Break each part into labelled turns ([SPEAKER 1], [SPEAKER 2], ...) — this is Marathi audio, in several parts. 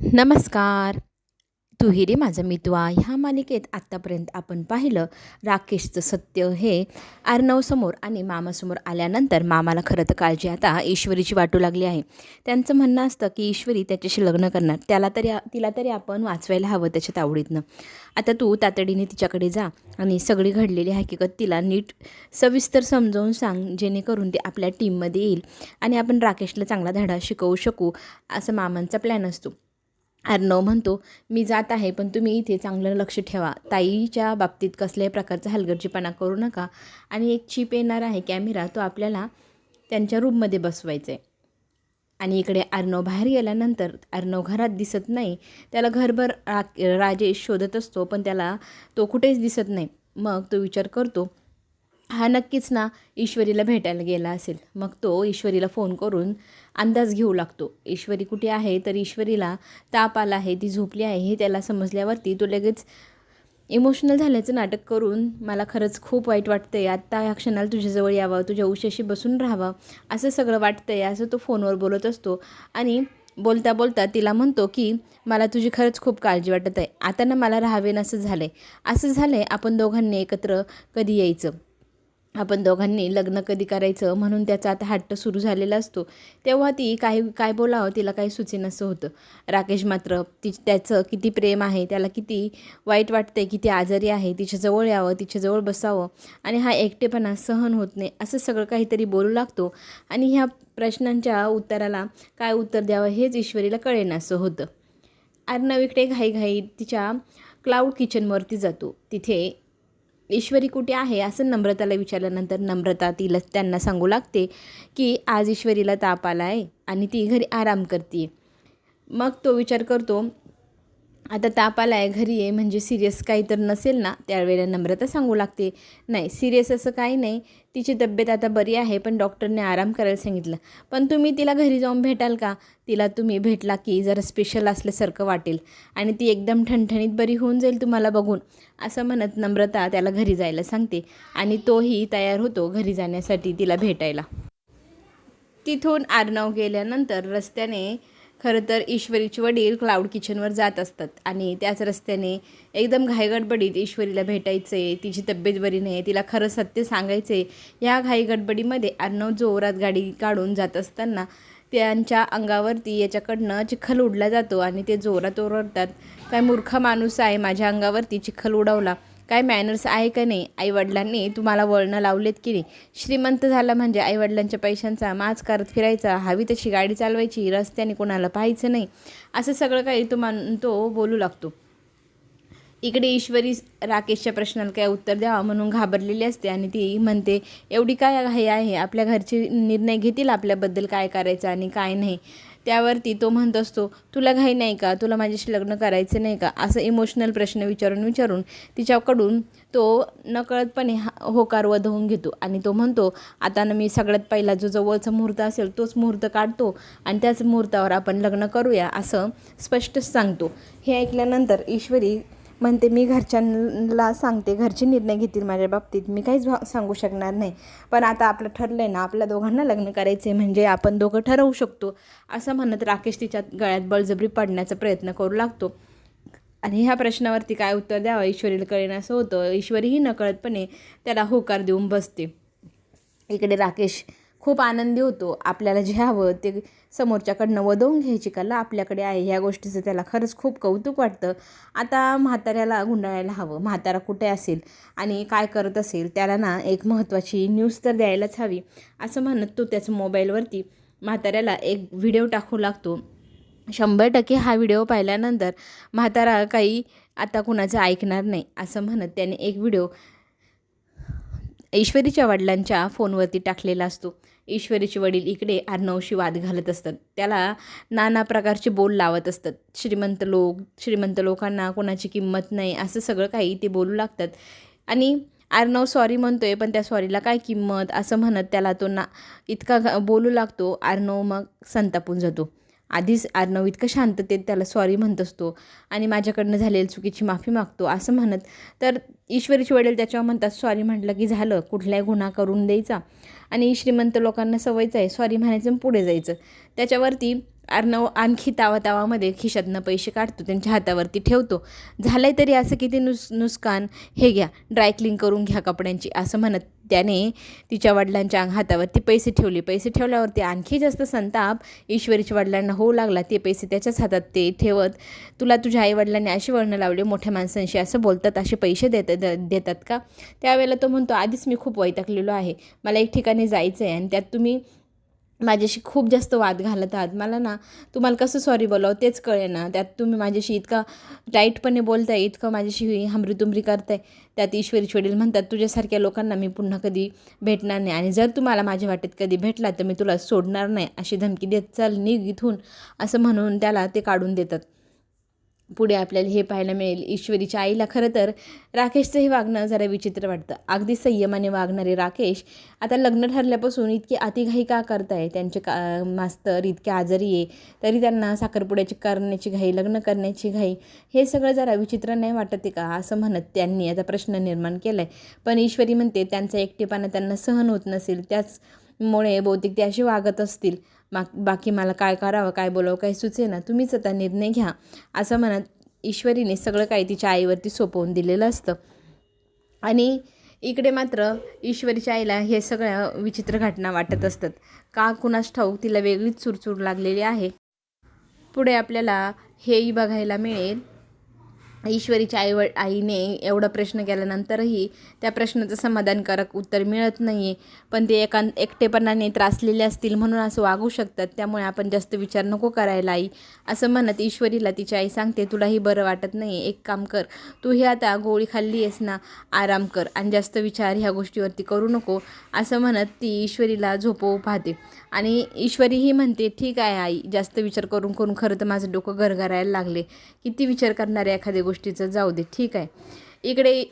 [SPEAKER 1] नमस्कार. तुही रे माझा मितवा ह्या मालिकेत आत्तापर्यंत आपण पाहिलं राकेशचं सत्य हे आरनवसमोर आणि मामासमोर आल्यानंतर मामाला खरं तर काळजी आता ईश्वरीची वाटू लागली आहे. त्यांचं म्हणणं असतं की ईश्वरी त्याच्याशी लग्न करणार. त्याला तरी तिला तरी आपण वाचवायला हवं त्याच्यात आवडीतनं. आता तू तातडीने तिच्याकडे जा आणि सगळी घडलेली हकीकत तिला नीट सविस्तर समजावून सांग जेणेकरून ती आपल्या टीममध्ये येईल आणि आपण राकेशला चांगला धडा शिकवू शकू असं मामांचा प्लॅन असतो. अर्णव म्हणतो मी जात आहे पण तुम्ही इथे चांगलं लक्ष ठेवा. ताईच्या बाबतीत कसल्याही प्रकारचा हलगर्जीपणा करू नका. आणि एक चिप येणार आहे कॅमेरा तो आपल्याला त्यांच्या रूममध्ये बसवायचा आहे आणि इकडे अर्णव बाहेर गेल्यानंतर अर्णव घरात दिसत नाही. त्याला घरभर राजेश शोधत असतो पण त्याला तो कुठेच दिसत नाही. मग तो विचार करतो हा नक्कीच ना ईश्वरीला भेटायला गेला असेल. मग तो ईश्वरीला फोन करून अंदाज घेऊ लागतो. ईश्वरी कुठे आहे? तर ईश्वरीला ताप आला आहे ती झोपली आहे हे त्याला समजल्यावरती तो लगेच इमोशनल झाल्याचं नाटक करून मला खरंच खूप वाईट वाटतं आहे आत्ता ह्या क्षणाला तुझ्याजवळ यावं तुझ्या उशाशी बसून राहावं. असं सगळं वाटतं आहे असं तो फोनवर बोलत असतो. आणि बोलता बोलता तिला म्हणतो की मला तुझी खरंच खूप काळजी वाटत आहे आता ना मला राहावेन असं झालं आहे असं झालं आहे आपण दोघांनी एकत्र कधी यायचं. आपण दोघांनी लग्न कधी करायचं म्हणून त्याचा आता हट्ट सुरू झालेला असतो तेव्हा ती काय काय बोलावं तिला काही सुचेनसं होतं. राकेश मात्र ती त्याचं किती प्रेम आहे त्याला किती वाईट वाटतंय किती आजारी आहे तिच्याजवळ यावं तिच्याजवळ बसावं आणि हा एकटेपणा सहन होत नाही असं सगळं काहीतरी बोलू लागतो आणि ह्या प्रश्नांच्या उत्तराला काय उत्तर द्यावं हेच ईश्वरीला कळेन असं होतं. अर्णव इकडे घाईघाई तिच्या क्लाउड किचनवरती जातो. तिथे ईश्वरी कुठे आहे असं नम्रताला विचारल्यानंतर नम्रता तिला त्यांना सांगू लागते की आज ईश्वरीला ताप आला आहे आणि ती घरी आराम करते मग तो विचार करतो आता ताप आला आहे घरी आहे म्हणजे सिरियस काही तर नसेल ना? त्यावेळेला नम्रता सांगू लागते नाही सिरियस असं काही नाही. तिची तब्येत आता बरी आहे पण डॉक्टरने आराम करायला सांगितलं. पण तुम्ही तिला घरी जाऊन भेटाल का? तिला तुम्ही भेटला की जरा स्पेशल असल्यासारखं वाटेल आणि ती एकदम ठणठणीत बरी होऊन जाईल तुम्हाला बघून असं म्हणत नम्रता त्याला घरी जायला सांगते आणि तोही तयार होतो घरी जाण्यासाठी तिला भेटायला. तिथून आर्नव गेल्यानंतर रस्त्याने खरं तर ईश्वरीचे वडील क्लाउड किचनवर जात असतात. आणि त्याच रस्त्याने एकदम घाईगडबडीत ईश्वरीला भेटायचे तिची तब्येत बरी नाही तिला खरं सत्य सांगायचे या घाईगडबडीमध्ये अर्णव जोरात गाडी काढून जात असताना त्यांच्या अंगावरती याच्याकडनं चिखल उडला जातो आणि ते जोरात ओरडतात काय मूर्ख माणूस आहे माझ्या अंगावरती चिखल उडवला. काय मॅनर्स आहे का नाही आईवडिलांनी तुम्हाला वळणं लावलेत की नाही? श्रीमंत झाला म्हणजे आईवडिलांच्या पैशांचा माज करत फिरायचा हवी तशी गाडी चालवायची रस्त्याने कोणाला पाहायचं नाही असं सगळं काही तो तो बोलू लागतो. इकडे ईश्वरी राकेशच्या प्रश्नाला काय उत्तर द्यावा म्हणून घाबरलेली असते आणि ती म्हणते एवढी काय घाई आहे? आपल्या घरचे निर्णय घेतील आपल्याबद्दल काय करायचं आणि काय नाही? त्यावरती तो म्हणत असतो तुला घाई नाही का? तुला माझ्याशी लग्न करायचं नाही का? असं इमोशनल प्रश्न विचारून विचारून तिच्याकडून तो नकळतपणे हा होकार वधवून घेतो आणि तो म्हणतो आता ना मी सगळ्यात पहिला जो जवळचा मुहूर्त असेल तोच मुहूर्त काढतो आणि त्याच मुहूर्तावर आपण लग्न करूया असं स्पष्टच सांगतो. हे ऐकल्यानंतर ईश्वरी म्हणते मी घरच्यांना सांगते घरचे निर्णय घेतील माझ्या बाबतीत. मी काहीच भा सांगू शकणार नाही. पण आता आपलं ठरलं आहे ना आपल्या दोघांना लग्न करायचे म्हणजे आपण दोघं ठरवू शकतो. असं म्हणत राकेश तिच्या गळ्यात बळजबरी पडण्याचा प्रयत्न करू लागतो. आणि ह्या प्रश्नावरती काय उत्तर द्यावं? ईश्वरीला कळेन असं होतं. ईश्वरीही नकळतपणे त्याला होकार देऊन बसते. इकडे राकेश खूप आनंदी होतो. आपल्याला जे हवं ते समोरच्याकडनं वधवून घ्यायची कला आपल्याकडे आहे. ह्या गोष्टीचं त्याला खरंच खूप कौतुक वाटतं. आता म्हाताऱ्याला गुंडाळायला हवं. म्हातारा कुठे असेल आणि काय करत असेल त्याला ना एक महत्त्वाची न्यूज तर द्यायलाच हवी. असं म्हणत तो त्याचं मोबाईलवरती म्हाताऱ्याला एक व्हिडिओ टाकू लागतो. शंभर टक्के हा व्हिडिओ पाहिल्यानंतर म्हातारा काही आता कुणाचं ऐकणार नाही. असं म्हणत त्याने एक व्हिडिओ ईश्वरीच्या वडिलांच्या फोनवरती टाकलेला असतो. ईश्वरीचे वडील इकडे अर्णवशी वाद घालत असतात. त्याला नाना प्रकारचे बोल लावत असतात. श्रीमंत लोक श्रीमंत लोकांना कोणाची किंमत नाही असं सगळं काही ते बोलू लागतात. आणि अर्णव सॉरी म्हणतोय पण त्या सॉरीला काय किंमत असं म्हणत त्याला तो ना इतका बोलू लागतो अर्णव मग संतापून जातो. आधीच अर्णव इतकं शांततेत त्याला सॉरी म्हणत असतो आणि माझ्याकडनं झालेली चुकीची माफी मागतो असं म्हणत. तर ईश्वरीचे वडील त्याच्यावर म्हणतात सॉरी म्हटलं की झालं कुठलाही गुन्हा करून द्यायचा. आणि श्रीमंत लोकांना सवयचं आहे सॉरी म्हणायचं पुढे जायचं. त्याच्यावरती अर्णव आणखी तावा तावामध्ये खिशातनं पैसे काढतो त्यांच्या हातावरती ठेवतो. झालंय तरी असं किती नुस नुसकान हे घ्या ड्रायक्लिंग करून घ्या कपड्यांची असं म्हणत त्याने तिच्या वडिलांच्या हातावरती पैसे ठेवले. पैसे ठेवल्यावरती आणखी जास्त संताप. ईश्वरीच्या वडिलांना होऊ लागला ते पैसे त्याच्याच हातात ते ठेवत तुला तुझ्या आईवडिलांनी अशी वळणं लावली मोठ्या माणसांशी असं बोलतात असे पैसे देत द- देतात का? त्यावेळेला तो म्हणतो आधीच मी खूप वैतागलेलो आहे. मला एक ठिकाणी जायचं आहे आणि त्यात तुम्ही माझ्याशी खूप जास्त वाद घालत आहात. मला ना तुम्हाला कसं सॉरी बोलावं तेच कळे ना त्यात तुम्ही माझ्याशी इतका टाईटपणे बोलताय इतकं माझ्याशी हमरीतुमरी करताय. त्यात ईश्वरी वडील म्हणतात तुझ्यासारख्या लोकांना मी पुन्हा कधी भेटणार नाही. आणि जर तुम्हाला माझ्या वाटेत कधी भेटला तर मी तुला सोडणार नाही. अशी धमकी देत चल निघ इथून. असं म्हणून त्याला ते काढून देतात. पुढे आपल्याला हे पाहायला मिळेल. ईश्वरीच्या आईला खरं तर राकेशचं हे वागणं जरा विचित्र वाटतं. अगदी संयमाने वागणारे राकेश आता लग्न ठरल्यापासून इतकी अतिघाई का करताय? त्यांचे का मास्तर इतके आजारी आहे तरी त्यांना साखरपुड्याची करण्याची घाई लग्न करण्याची घाई हे सगळं जरा विचित्र नाही वाटत आहे का? असं म्हणत त्यांनी आता प्रश्न निर्माण केला आहे पण ईश्वरी म्हणते त्यांचा एकटेपणा त्यांना सहन होत नसेल. त्याचमुळे बहुतेक ते असे वागत असतील. बाकी मला काय करावं काय बोलावं काही सुचे ना तुम्हीच आता निर्णय घ्या. असं म्हणत ईश्वरीने सगळं काही तिच्या आईवरती सोपवून दिलेलं असतं. आणि इकडे मात्र ईश्वरीच्या आईला हे सगळ्या विचित्र घटना वाटत असतात. का कुणास ठाऊक तिला वेगळीच चुरचूर लागलेली आहे. पुढे आपल्याला हेही बघायला मिळेल. ईश्वरीच्या आई आईने एवढा प्रश्न केल्यानंतरही त्या प्रश्नाचं समाधानकारक उत्तर मिळत नाही आहे पण ते एका एकटेपणाने त्रासलेले असतील म्हणून असं वागू शकतात. त्यामुळे आपण जास्त विचार नको करायला आई. असं म्हणत ईश्वरीला तिची आई सांगते तुलाही बरं वाटत नाही एक काम कर. तू ही आता गोळी खाल्ली आहेस ना आराम कर आणि जास्त विचार ह्या गोष्टीवरती करू नको. असं म्हणत ती ईश्वरीला झोपवू पाहते. आणि ईश्वरीही म्हणते ठीक आहे आई. जास्त विचार करून करून खरं तर माझं डोकं घरघरायला लागले. किती विचार करणारे एखाद्या गोष्टीचं जाऊ दे ठीक आहे. इकडे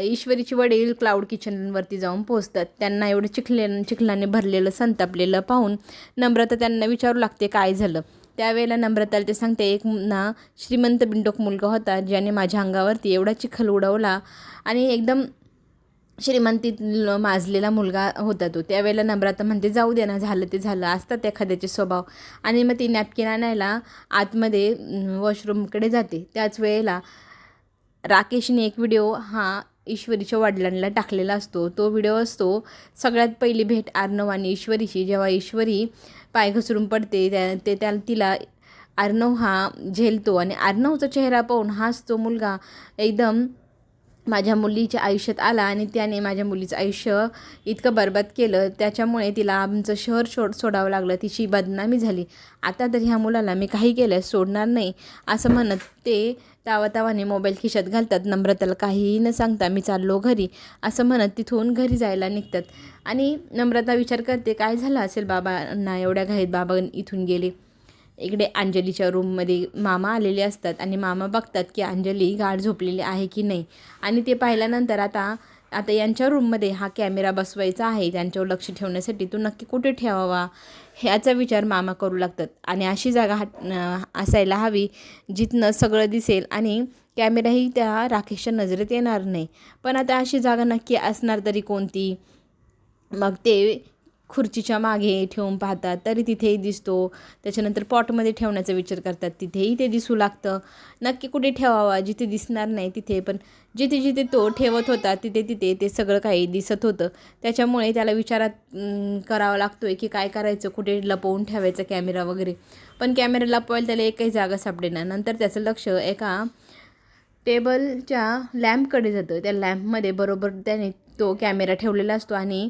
[SPEAKER 1] ईश्वरीचे वडील क्लाउड किचनवरती जाऊन पोहोचतात. त्यांना एवढं चिखले चिखलाने भरलेलं संतापलेलं पाहून नम्रता त्यांना विचारू लागते काय झालं? त्यावेळेला नम्रताला ते सांगते एक ना श्रीमंत बिंडोक मुलगा होता ज्याने माझ्या अंगावरती एवढा चिखल उडवला आणि एकदम श्रीमंतीत माजलेला मुलगा होता तो. त्यावेळेला नम्रता म्हणते जाऊ दे ना झालं ते झालं. असतात एखाद्याचे स्वभाव. आणि मग ती नॅपकिन आणायला आतमध्ये वॉशरूमकडे जाते. त्याच वेळेला राकेशने एक व्हिडिओ हा ईश्वरीच्या वडिलांना टाकलेला असतो. तो व्हिडिओ असतो सगळ्यात पहिली भेट आर्णव आणि ईश्वरीची. जेव्हा ईश्वरी पाय घसरून पडते त्या ते त्या तिला अर्णव हा झेलतो. आणि अर्णवचा चेहरा पाहून हाच तो मुलगा एकदम माझ्या मुलीच्या आयुष्यात आला आणि त्याने माझ्या मुलीचं आयुष्य इतकं बरबाद केलं. त्याच्यामुळे तिला आमचं शहर सोड सोडावं लागलं. तिची बदनामी झाली. आता तर ह्या मुलाला मी काही केलं सोडणार नाही असं म्हणत ते तावातावाने मोबाईल खिशात घालतात. नम्रताला काहीही न सांगता मी चाललो घरी असं म्हणत तिथून घरी जायला निघतात. आणि नम्रता विचार करते काय झालं असेल बाबांना? एवढ्या घाईत बाबा इथून गेले. इकडे अंजलीच्या रूममध्ये मामा आलेले असतात आणि मामा बघतात की अंजली गाढ झोपलेली आहे की नाही. आणि ते पाहिल्यानंतर आता आता यांच्या रूममध्ये हा कॅमेरा बसवायचा आहे. त्यांच्यावर लक्ष ठेवण्यासाठी तो नक्की कुठे ठेवावा ह्याचा विचार मामा करू लागतात. आणि अशी जागा असायला हवी जिथनं सगळं दिसेल आणि कॅमेराही त्या राकेशच्या नजरेत येणार नाही. पण आता अशी जागा नक्की असणार तरी कोणती? मग ते खुर्चीच्या मागे ठेवून पाहतात तरी तिथेही दिसतो. त्याच्यानंतर पॉटमध्ये ठेवण्याचा विचार करतात तिथेही ते दिसू लागतं. नक्की कुठे ठेवावा जिथे दिसणार नाही तिथे पण जिथे जिथे तो ठेवत होता तिथे तिथे ते सगळं काही दिसत होतं. त्याच्यामुळे त्याला विचारात करावा लागतो आहे की काय करायचं कुठे लपवून ठेवायचं कॅमेरा वगैरे. पण कॅमेरा लपवायला त्याला एकही जागा सापडेना नंतर त्याचं लक्ष एका टेबलच्या लॅम्पकडे जातं. त्या लॅम्पमध्ये बरोबर त्याने तो कॅमेरा ठेवलेला असतो आणि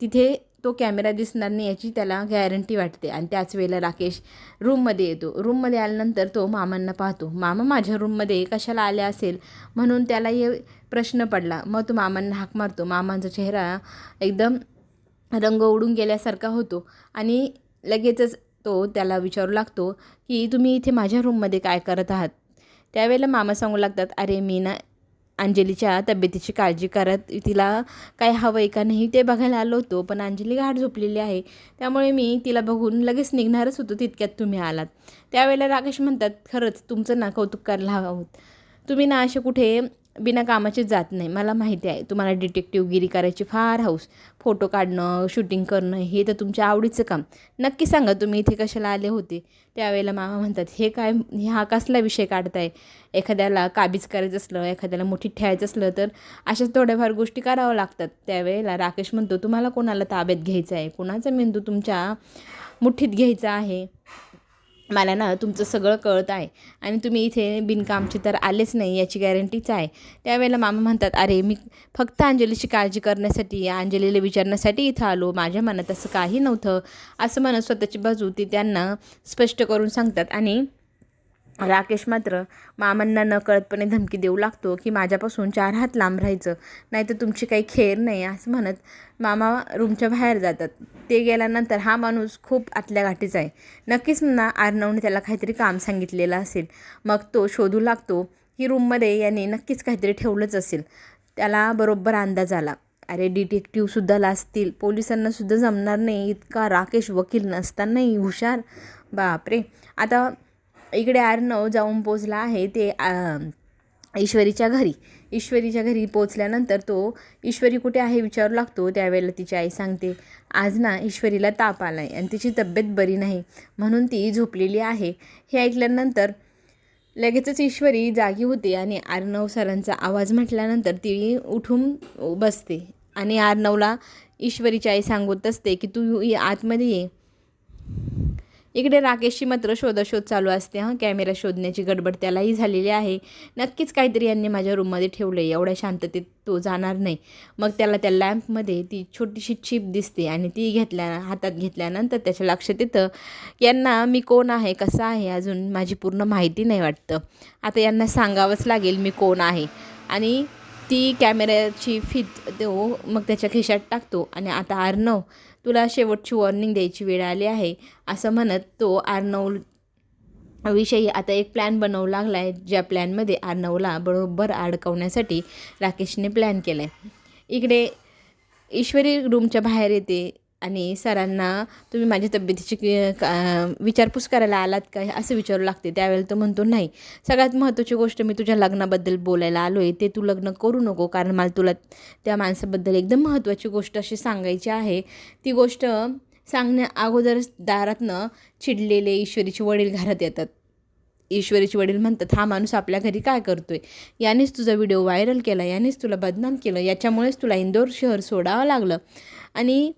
[SPEAKER 1] तिथे तो कॅमेरा दिसणार नाही याची त्याला गॅरंटी वाटते. आणि त्याच वेळेला राकेश रूममध्ये येतो. रूममध्ये आल्यानंतर तो मामांना पाहतो. मामा माझ्या रूममध्ये कशाला आले असेल? म्हणून त्याला हे प्रश्न पडला. मग तो मामांना हाक मारतो. मामांचा चेहरा एकदम रंग उडून गेल्यासारखा होतो. आणि लगेचच तो त्याला विचारू लागतो की तुम्ही इथे माझ्या रूममध्ये काय करत आहात? त्यावेळेला मामा सांगू लागतात अरे मी ना अंजलीच्या तब्येतीची काळजी करत तिला काय हवं आहे का नाही ते बघायला आलो होतो पण अंजली घाट झोपलेली आहे. त्यामुळे मी तिला बघून लगेच निघणारच होतो तितक्यात तुम्ही आलात. त्यावेळेला राकेश म्हणतात खरंच तुमचं ना कौतुक करायला हवं आहोत तुम्ही ना असे कुठे बिना कामाची जात नाही. मला माहिती आहे तुम्हाला डिटेक्टिवगिरी करायची फार हौस. फोटो काढणं शूटिंग करणं हे तर तुमच्या आवडीचं काम. नक्की सांगा तुम्ही इथे कशाला आले होते? त्यावेळेला मामा म्हणतात हे काय हा कसला विषय काढताय? एखाद्याला काबीज करायचं असलं एखाद्याला मोठी ठेवायचं असलं तर अशाच थोड्याफार गोष्टी कराव्या लागतात. त्यावेळेला राकेश म्हणतो तुम्हाला कोणाला ताब्यात घ्यायचं आहे? कोणाचा मेंदू तुमच्या मुठीत घ्यायचा आहे? मला ना तुमचं सगळं कळत आहे. आणि तुम्ही इथे बिनकामचे तर आलेच नाही याची गॅरंटीच आहे. त्यावेळेला मामा म्हणतात अरे मी फक्त अंजलीची काळजी करण्यासाठी अंजलीला विचारण्यासाठी इथं आलो. माझ्या मनात असं काही नव्हतं. असं म्हणत स्वतःची बाजू ती त्यांना स्पष्ट करून सांगतात. आणि राकेश मात्र मामांना नकळतपणे धमकी देऊ लागतो की माझ्यापासून चार हात लांब राहायचं नाही तर तुमची काही खेर नाही असं म्हणत मामा रूमच्या बाहेर जातात. ते गेल्यानंतर हा माणूस खूप आतल्या गाठीचा आहे. नक्कीच ना आर्नवने त्याला काहीतरी काम सांगितलेलं असेल. मग तो शोधू लागतो की रूममध्ये याने नक्कीच काहीतरी ठेवलंच असेल. त्याला बरोबर अंदाज आला. अरे डिटेक्टिव्हसुद्धा लाजतील. पोलिसांनासुद्धा जमणार नाही. इतका राकेश वकील नसतानाही हुशार. बापरे. आता इकडे आर्नव जाऊन पोचला आहे ते ईश्वरीच्या घरी. ईश्वरीच्या घरी पोचल्यानंतर तो ईश्वरी कुठे आहे? विचारू लागतो. त्यावेळेला तिची आई सांगते आज ना ईश्वरीला ताप आला आहे आणि तिची तब्येत बरी नाही. म्हणून ती झोपलेली आहे. हे ऐकल्यानंतर लगेचच ईश्वरी जागी होते आणि आर्नव सरांचा आवाज म्हटल्यानंतर ती उठून बसते. आणि आर्नवला ईश्वरीची आई सांगत असते की तू आतमध्ये ये. इकडे राकेशची मात्र शोधाशोध चालू असते हां. कॅमेरा शोधण्याची गडबड त्यालाही झालेली आहे. नक्कीच काहीतरी यांनी माझ्या रूममध्ये ठेवलं आहे एवढ्या शांततेत तो जाणार नाही. मग त्याला त्या लॅम्पमध्ये ती छोटीशी चिप दिसते आणि ती घेतल्या हातात घेतल्यानंतर त्याच्या लक्षात येतं यांना मी कोण आहे? कसं आहे? अजून माझी पूर्ण माहिती नाही वाटतं. आता यांना सांगावंच लागेल मी कोण आहे. आणि ती कॅमेऱ्याची फित तो मग त्याच्या खिशात टाकतो आणि आता आर्नव तुला शेवटची वॉर्निंग द्यायची वेळ आली आहे असं म्हणत तो आर्नव विषयी आता एक प्लॅन बनवू लागला आहे ज्या प्लॅनमध्ये आर्नवला बरोबर अडकवण्यासाठी राकेशने प्लॅन केला आहे इकडे ईश्वरी रूमच्या बाहेर येते. आणि सरांना तुम्ही माझ्या तब्येतीची विचारपूस करायला आलात का? असं विचारू लागते. त्यावेळेला तो म्हणतो नाही. सगळ्यात महत्त्वाची गोष्ट मी तुझ्या लग्नाबद्दल बोलायला आलो आहे ते तू लग्न करू नको कारण मला तुला त्या माणसाबद्दल एकदम महत्त्वाची गोष्ट अशी सांगायची आहे. ती गोष्ट सांगण्या अगोदरच दारातनं चिडलेले ईश्वरीचे वडील घरात येतात. ईश्वरीचे वडील म्हणतात हा माणूस आपल्या घरी काय करतोय? यानेच तुझा व्हिडिओ व्हायरल केला यानेच तुला बदनाम केलं याच्यामुळेच तुला इंदोर शहर सोडावं लागलं. आणि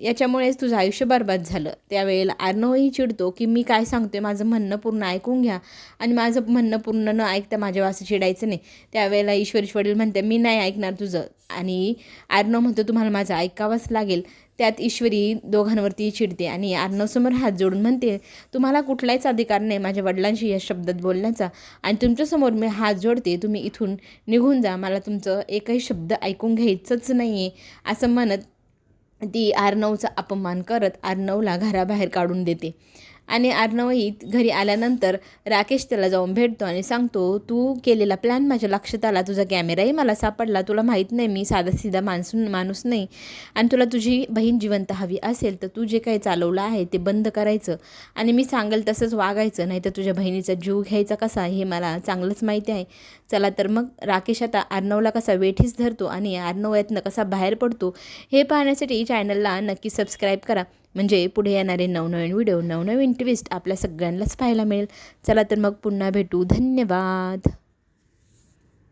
[SPEAKER 1] याच्यामुळेच तुझं आयुष्य बर्बाद झालं. त्यावेळेला आर्नवही चिडतो की मी काय सांगतोय माझं म्हणणं पूर्ण ऐकून घ्या. आणि माझं म्हणणं पूर्ण न ऐकता माझ्या वासं चिडायचं नाही. त्यावेळेला ईश्वरीश वडील म्हणते मी नाही ऐकणार तुझं. आणि आर्नव म्हणतो तुम्हाला माझं ऐकावंच लागेल. त्यात ईश्वरी दोघांवरती चिडते आणि आर्नवसमोर हात जोडून म्हणते तुम्हाला कुठलाच अधिकार नाही माझ्या वडिलांशी या शब्दात बोलण्याचा. आणि तुमच्यासमोर मी हात जोडते तुम्ही इथून निघून जा. मला तुमचं एकही शब्द ऐकून घ्यायचंच नाही आहे असं म्हणत ती आर्नवचा अपमान करत आर्नवला घराबाहेर काढून देते. आणि आर्नवही घरी आल्यानंतर राकेश त्याला जाऊन भेटतो आणि सांगतो तू केलेला प्लॅन माझ्या लक्षात आला. तुझा कॅमेराही मला सापडला. तुला माहीत नाही मी साधा सीधा माणसून माणूस नाही. आणि तुला तुझी बहीण जिवंत हवी असेल तर तू जे काही चालवलं आहे ते बंद करायचं. आणि मी सांगेल तसंच वागायचं. नाही तर तुझ्या बहिणीचा जीव घ्यायचा कसा हे मला चांगलंच माहिती आहे. चला तर मग राकेश आता अर्णवला कसा वेठीस धरतो आणि आर्नव यातनं कसा बाहेर पडतो हे पाहण्यासाठी चॅनलला नक्की सबस्क्राईब करा. म्हणजे पुढे येणारे नवनवीन व्हिडिओ नवनवीन ट्विस्ट आपल्या सगळ्यांनाच पाहायला मिळेल. चला तर मग पुन्हा भेटू. धन्यवाद.